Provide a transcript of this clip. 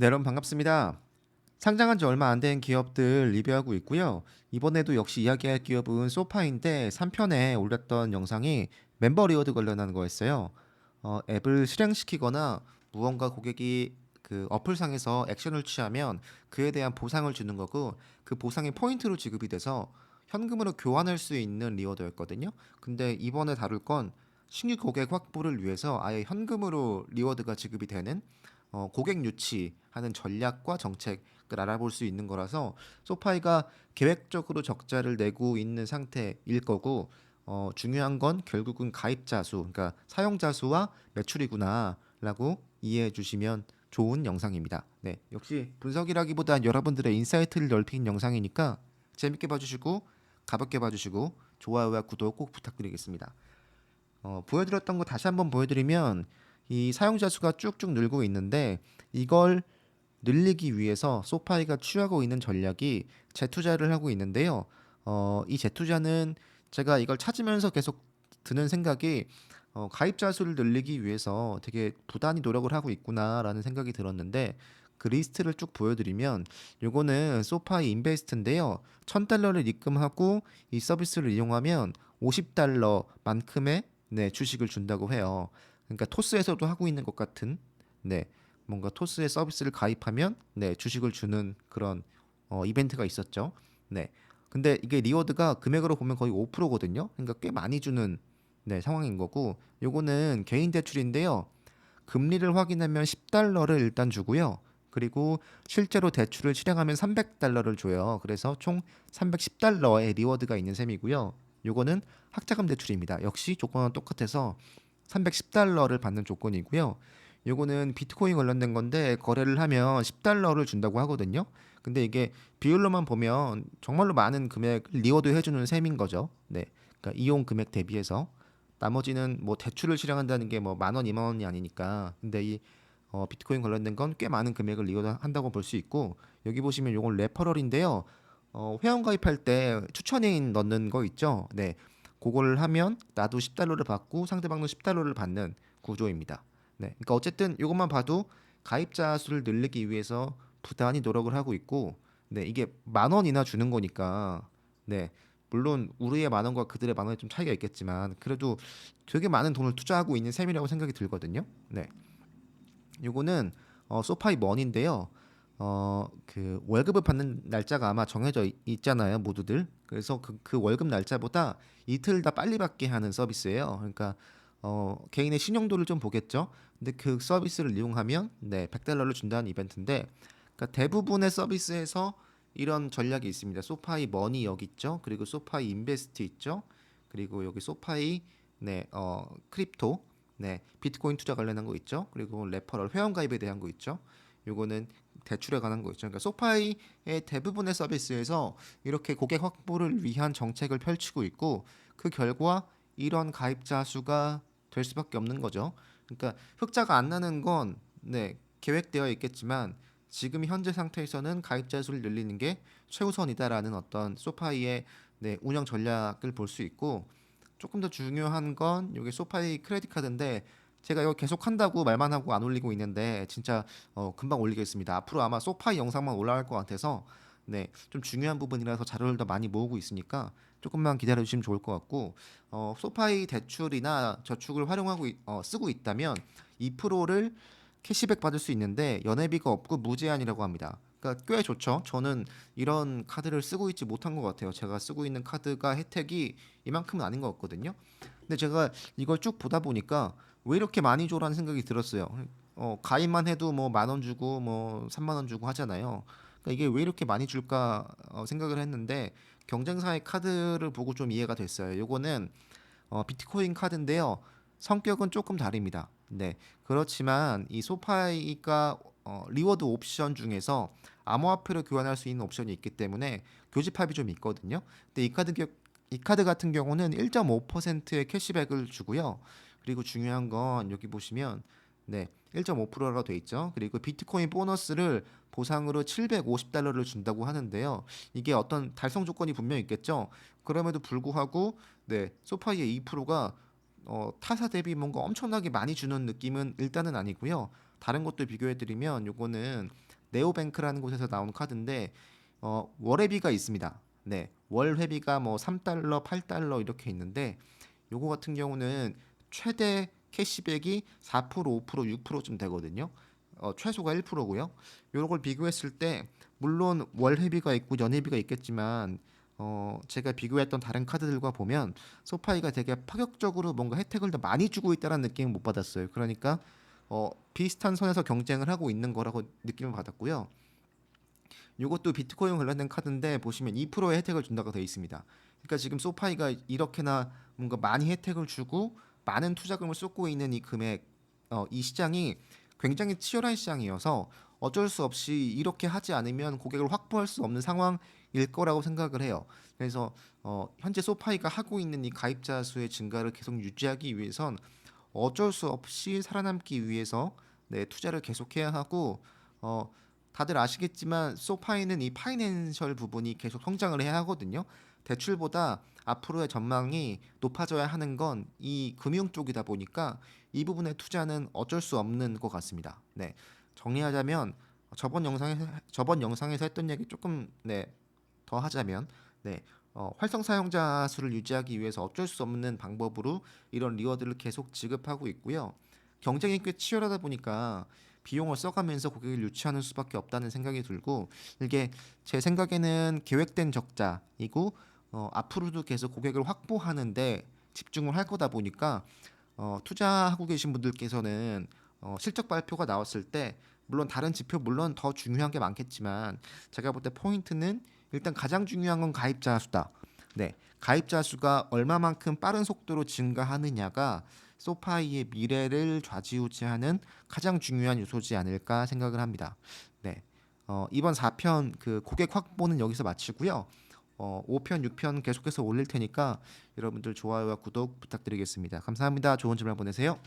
네, 여러분 반갑습니다. 상장한 지 얼마 안 된 기업들 리뷰하고 있고요. 이번에도 역시 이야기할 기업은 소파인데 3편에 올렸던 영상이 멤버 리워드 관련한 거였어요. 어, 앱을 실행시키거나 무언가 고객이 그 어플상에서 액션을 취하면 그에 대한 보상을 주는 거고 그 보상이 포인트로 지급이 돼서 현금으로 교환할 수 있는 리워드였거든요. 근데 이번에 다룰 건 신규 고객 확보를 위해서 아예 현금으로 리워드가 지급이 되는 어, 고객 유치하는 전략과 정책을 알아볼 수 있는 거라서 소파이가 계획적으로 적자를 내고 있는 상태일 거고 어, 중요한 건 결국은 가입자 수, 그러니까 사용자 수와 매출이구나라고 이해해 주시면 좋은 영상입니다. 네, 역시 분석이라기보단 여러분들의 인사이트를 넓힌 영상이니까 재밌게 봐주시고 가볍게 봐주시고 좋아요와 구독 꼭 부탁드리겠습니다. 어, 보여드렸던 거 다시 한번 보여드리면 이 사용자 수가 쭉쭉 늘고 있는데 이걸 늘리기 위해서 소파이가 취하고 있는 전략이 재투자를 하고 있는데요. 어, 이 재투자는 제가 이걸 찾으면서 계속 드는 생각이 어, 가입자 수를 늘리기 위해서 되게 부단히 노력을 하고 있구나라는 생각이 들었는데 그 리스트를 쭉 보여드리면 요거는 소파이 인베스트인데요. 1000달러를 입금하고 이 서비스를 이용하면 50달러만큼의 네, 주식을 준다고 해요. 그러니까 토스에서도 하고 있는 것 같은 네 뭔가 토스의 서비스를 가입하면 네 주식을 주는 그런 어, 이벤트가 있었죠. 네. 근데 이게 리워드가 금액으로 보면 거의 5%거든요. 그러니까 꽤 많이 주는 네 상황인 거고 요거는 개인 대출인데요. 금리를 확인하면 10달러를 일단 주고요. 그리고 실제로 대출을 실행하면 300달러를 줘요. 그래서 총 310달러의 리워드가 있는 셈이고요. 요거는 학자금 대출입니다. 역시 조건은 똑같아서 310달러를 받는 조건이고요. 요거는 비트코인 관련된 건데 거래를 하면 10달러를 준다고 하거든요. 근데 이게 비율로만 보면 정말로 많은 금액 리워드 해주는 셈인 거죠. 네, 그러니까 이용 금액 대비해서 나머지는 뭐 대출을 실행한다는 게 뭐 만 원, 이만 원이 아니니까. 근데 이 어, 비트코인 관련된 건 꽤 많은 금액을 리워드 한다고 볼 수 있고 여기 보시면 요건 레퍼럴인데요. 어, 회원 가입할 때 추천인 넣는 거 있죠. 네, 그걸 하면 나도 10달러를 받고 상대방도 10달러를 받는 구조입니다. 네. 그러니까 어쨌든 이것만 봐도 가입자 수를 늘리기 위해서 부단히 노력을 하고 있고 네, 이게 만 원이나 주는 거니까 네. 물론 우리의 만 원과 그들의 만 원에 좀 차이가 있겠지만 그래도 되게 많은 돈을 투자하고 있는 셈이라고 생각이 들거든요. 네. 요거는 어, 소파이 머니인데요. 어, 그 월급을 받는 날짜가 아마 정해져 있- 있잖아요, 모두들. 그래서 그, 그 월급 날짜보다 이틀 다 빨리 받게 하는 서비스예요. 그러니까 어, 개인의 신용도를 좀 보겠죠. 근데 그 서비스를 이용하면 네, 100달러를 준다는 이벤트인데 그러니까 대부분의 서비스에서 이런 전략이 있습니다. 소파이 머니 여기 있죠. 그리고 소파이 인베스트 있죠. 그리고 여기 소파이 네, 어, 크립토 네, 비트코인 투자 관련한 거 있죠. 그리고 레퍼럴 회원 가입에 대한 거 있죠. 요거는 대출에 관한 거 있죠. 그러니까 소파이의 대부분의 서비스에서 이렇게 고객 확보를 위한 정책을 펼치고 있고 그 결과 이런 가입자 수가 될 수밖에 없는 거죠. 그러니까 흑자가 안 나는 건 네, 계획되어 있겠지만 지금 현재 상태에서는 가입자 수를 늘리는 게 최우선이다라는 어떤 소파이의 네, 운영 전략을 볼 수 있고 조금 더 중요한 건 여기 소파이 크레딧 카드인데 제가 이거 계속 한다고 말만 하고 안 올리고 있는데 진짜 어, 금방 올리겠습니다. 앞으로 아마 소파이 영상만 올라갈 것 같아서 네, 좀 중요한 부분이라서 자료를 더 많이 모으고 있으니까 조금만 기다려 주시면 좋을 것 같고 어, 소파이 대출이나 저축을 활용하고 있- 어, 쓰고 있다면 2%를 캐시백 받을 수 있는데 연회비가 없고 무제한이라고 합니다. 그러니까 꽤 좋죠. 저는 이런 카드를 쓰고 있지 못한 것 같아요. 제가 쓰고 있는 카드가 혜택이 이만큼은 아닌 것 같거든요. 근데 제가 이걸 쭉 보다 보니까 왜 이렇게 많이 줘라는 생각이 들었어요. 어, 가입만 해도 뭐 만 원 주고 뭐 3만 원 주고 하잖아요. 그러니까 이게 왜 이렇게 많이 줄까 어, 생각을 했는데 경쟁사의 카드를 보고 좀 이해가 됐어요. 요거는 어, 비트코인 카드인데요. 성격은 조금 다릅니다. 네. 그렇지만 이 소파이가 어, 리워드 옵션 중에서 암호화폐로 교환할 수 있는 옵션이 있기 때문에 교집합이 좀 있거든요. 근데 이 카드 겨- 이 카드 같은 경우는 1.5%의 캐시백을 주고요. 그리고 중요한 건 여기 보시면 네, 1.5%가 돼 있죠. 그리고 비트코인 보너스를 보상으로 750달러를 준다고 하는데요. 이게 어떤 달성 조건이 분명히 있겠죠. 그럼에도 불구하고 네, 소파이의 2%가 어, 타사 대비 뭔가 엄청나게 많이 주는 느낌은 일단은 아니고요. 다른 것들 비교해 드리면 요거는 네오뱅크라는 곳에서 나온 카드인데 어, 월회비가 있습니다. 네, 월 회비가 뭐 3달러, 8달러 이렇게 있는데 요거 같은 경우는 최대 캐시백이 4%, 5%, 6%쯤 되거든요. 어, 최소가 1%고요. 요런 걸 비교했을 때 물론 월 회비가 있고 연 회비가 있겠지만 어, 제가 비교했던 다른 카드들과 보면 소파이가 되게 파격적으로 뭔가 혜택을 더 많이 주고 있다는 느낌을 못 받았어요. 그러니까 어, 비슷한 선에서 경쟁을 하고 있는 거라고 느낌을 받았고요. 이것도 비트코인 관련된 카드인데 보시면 2%의 혜택을 준다고 되어 있습니다. 그러니까 지금 소파이가 이렇게나 뭔가 많이 혜택을 주고 많은 투자금을 쏟고 있는 이 금액, 어, 이 시장이 굉장히 치열한 시장이어서 어쩔 수 없이 이렇게 하지 않으면 고객을 확보할 수 없는 상황일 거라고 생각을 해요. 그래서 어, 현재 소파이가 하고 있는 이 가입자 수의 증가를 계속 유지하기 위해선 어쩔 수 없이 살아남기 위해서 네, 투자를 계속해야 하고 어, 다들 아시겠지만 소파이는 이 파이낸셜 부분이 계속 성장을 해야 하거든요. 대출보다 앞으로의 전망이 높아져야 하는 건 이 금융 쪽이다 보니까 이 부분의 투자는 어쩔 수 없는 것 같습니다. 네. 정리하자면 저번 영상에서 저번 영상에서 했던 얘기 조금 네, 더 하자면 네. 어, 활성 사용자 수를 유지하기 위해서 어쩔 수 없는 방법으로 이런 리워드를 계속 지급하고 있고요. 경쟁이 꽤 치열하다 보니까 비용을 써가면서 고객을 유치하는 수밖에 없다는 생각이 들고 이게 제 생각에는 계획된 적자이고 어, 앞으로도 계속 고객을 확보하는데 집중을 할 거다 보니까 어, 투자하고 계신 분들께서는 어, 실적 발표가 나왔을 때 물론 다른 지표 물론 더 중요한 게 많겠지만 제가 볼 때 포인트는 일단 가장 중요한 건 가입자 수다. 네, 가입자 수가 얼마만큼 빠른 속도로 증가하느냐가 소파이의 미래를 좌지우지하는 가장 중요한 요소지 않을까 생각을 합니다. 네, 어, 이번 4편 그 고객 확보는 여기서 마치고요. 어, 5편, 6편 계속해서 올릴 테니까 여러분들 좋아요와 구독 부탁드리겠습니다. 감사합니다. 좋은 주말 보내세요.